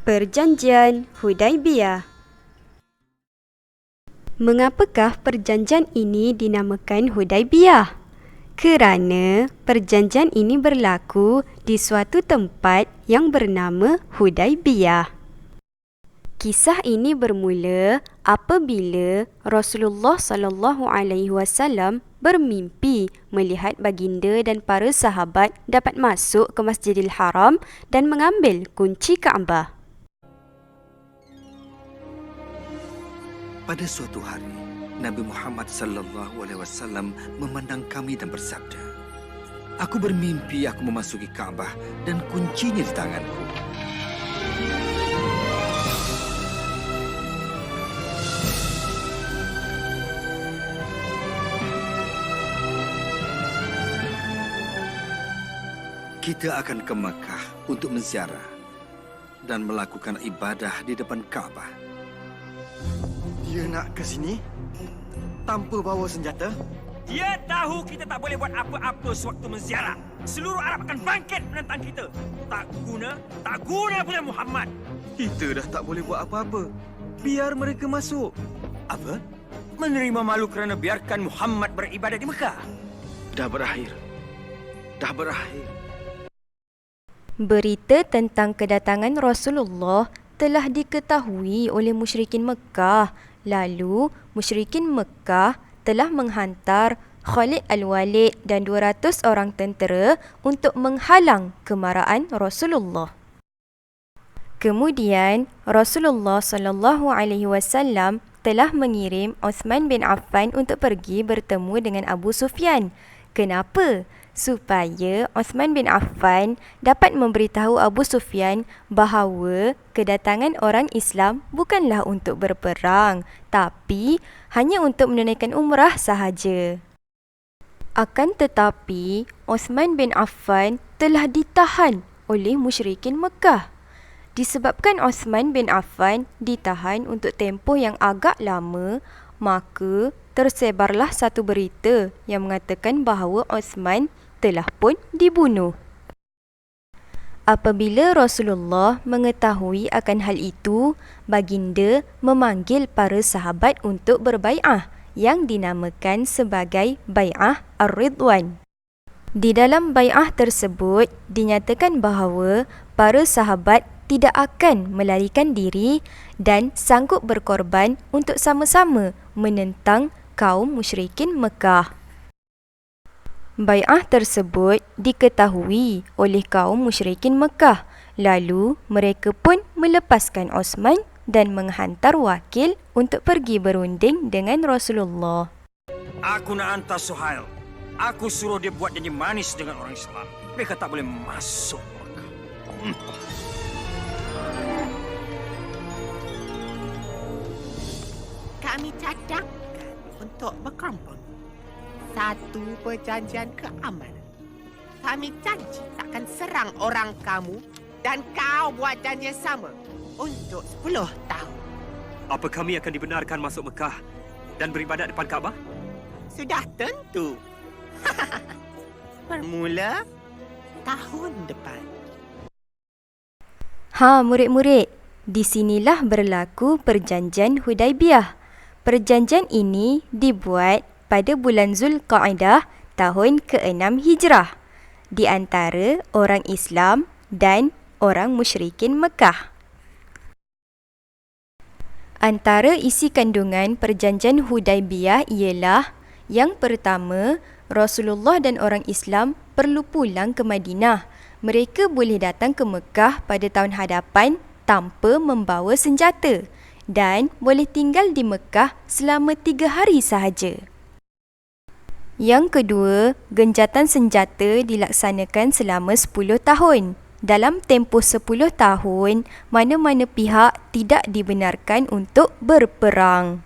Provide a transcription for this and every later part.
Perjanjian Hudaibiyah Mengapakah perjanjian ini dinamakan Hudaibiyah? Kerana perjanjian ini berlaku di suatu tempat yang bernama Hudaibiyah. Kisah ini bermula apabila Rasulullah sallallahu alaihi wasallam bermimpi melihat baginda dan para sahabat dapat masuk ke Masjidil Haram dan mengambil kunci Kaabah. Pada suatu hari, Nabi Muhammad sallallahu alaihi wasallam memandang kami dan bersabda, "Aku bermimpi aku memasuki Kaabah dan kuncinya di tanganku." Kita akan ke Mekah untuk menziarah dan melakukan ibadah di depan Kaabah. Dia nak ke sini tanpa bawa senjata? Dia tahu kita tak boleh buat apa-apa sewaktu menziarah. Seluruh Arab akan bangkit menentang kita. Tak guna, tak guna punya Muhammad. Kita dah tak boleh buat apa-apa. Biar mereka masuk. Apa? Menerima malu kerana biarkan Muhammad beribadah di Mekah. Dah berakhir. Dah berakhir. Berita tentang kedatangan Rasulullah telah diketahui oleh musyrikin Mekah. Lalu, musyrikin Mekah telah menghantar Khalid Al-Walid dan 200 orang tentera untuk menghalang kemarahan Rasulullah. Kemudian, Rasulullah sallallahu alaihi wasallam telah mengirim Uthman bin Affan untuk pergi bertemu dengan Abu Sufyan. Kenapa? Supaya Osman bin Affan dapat memberitahu Abu Sufyan bahawa kedatangan orang Islam bukanlah untuk berperang tapi hanya untuk menunaikan umrah sahaja. Akan tetapi, Osman bin Affan telah ditahan oleh musyrikin Mekah. Disebabkan Osman bin Affan ditahan untuk tempoh yang agak lama, maka tersebarlah satu berita yang mengatakan bahawa Osman telah pun dibunuh. Apabila Rasulullah mengetahui akan hal itu, baginda memanggil para sahabat untuk berbai'ah yang dinamakan sebagai Bai'ah Ar-Ridwan. Di dalam bai'ah tersebut dinyatakan bahawa para sahabat tidak akan melarikan diri dan sanggup berkorban untuk sama-sama menentang kaum musyrikin Mekah. Bai'ah tersebut diketahui oleh kaum musyrikin Mekah. Lalu mereka pun melepaskan Osman dan menghantar wakil untuk pergi berunding dengan Rasulullah. Aku nak hantar Suhail. Aku suruh dia buat janji manis dengan orang Islam. Mereka tak boleh masuk Mekah. Hmm. Kami cadangkan untuk berkerumpun satu perjanjian keamanan. Kami janji takkan serang orang kamu dan kau buat janji sama untuk 10 tahun. Apa kami akan dibenarkan masuk Mekah dan beribadat depan Kaabah? Sudah tentu. Bermula tahun depan. Ha, murid-murid. Di sinilah berlaku perjanjian Hudaibiyah. Perjanjian ini dibuat pada bulan Zulqa'dah tahun ke-6 Hijrah di antara orang Islam dan orang musyrikin Mekah. Antara isi kandungan perjanjian Hudaibiyah ialah yang pertama, Rasulullah dan orang Islam perlu pulang ke Madinah. Mereka boleh datang ke Mekah pada tahun hadapan tanpa membawa senjata dan boleh tinggal di Mekah selama tiga hari sahaja. Yang kedua, genjatan senjata dilaksanakan selama 10 tahun. Dalam tempoh 10 tahun, mana-mana pihak tidak dibenarkan untuk berperang.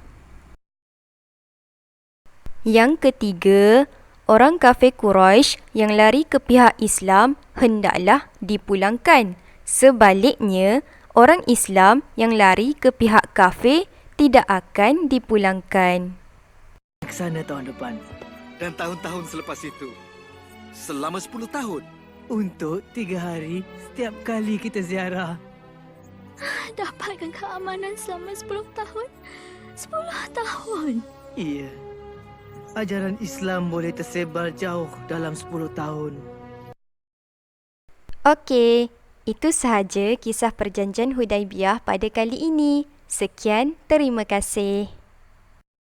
Yang ketiga, orang kafir Quraisy yang lari ke pihak Islam hendaklah dipulangkan. Sebaliknya, orang Islam yang lari ke pihak kafir tidak akan dipulangkan. Sana tahun depan Dan tahun-tahun selepas itu. Selama 10 tahun. untuk tiga hari setiap kali kita ziarah. Dapatkan keamanan selama 10 tahun. 10 tahun. Iya. Ajaran Islam boleh tersebar jauh dalam 10 tahun. Okey, itu sahaja kisah perjanjian Hudaibiyah pada kali ini. Sekian, terima kasih.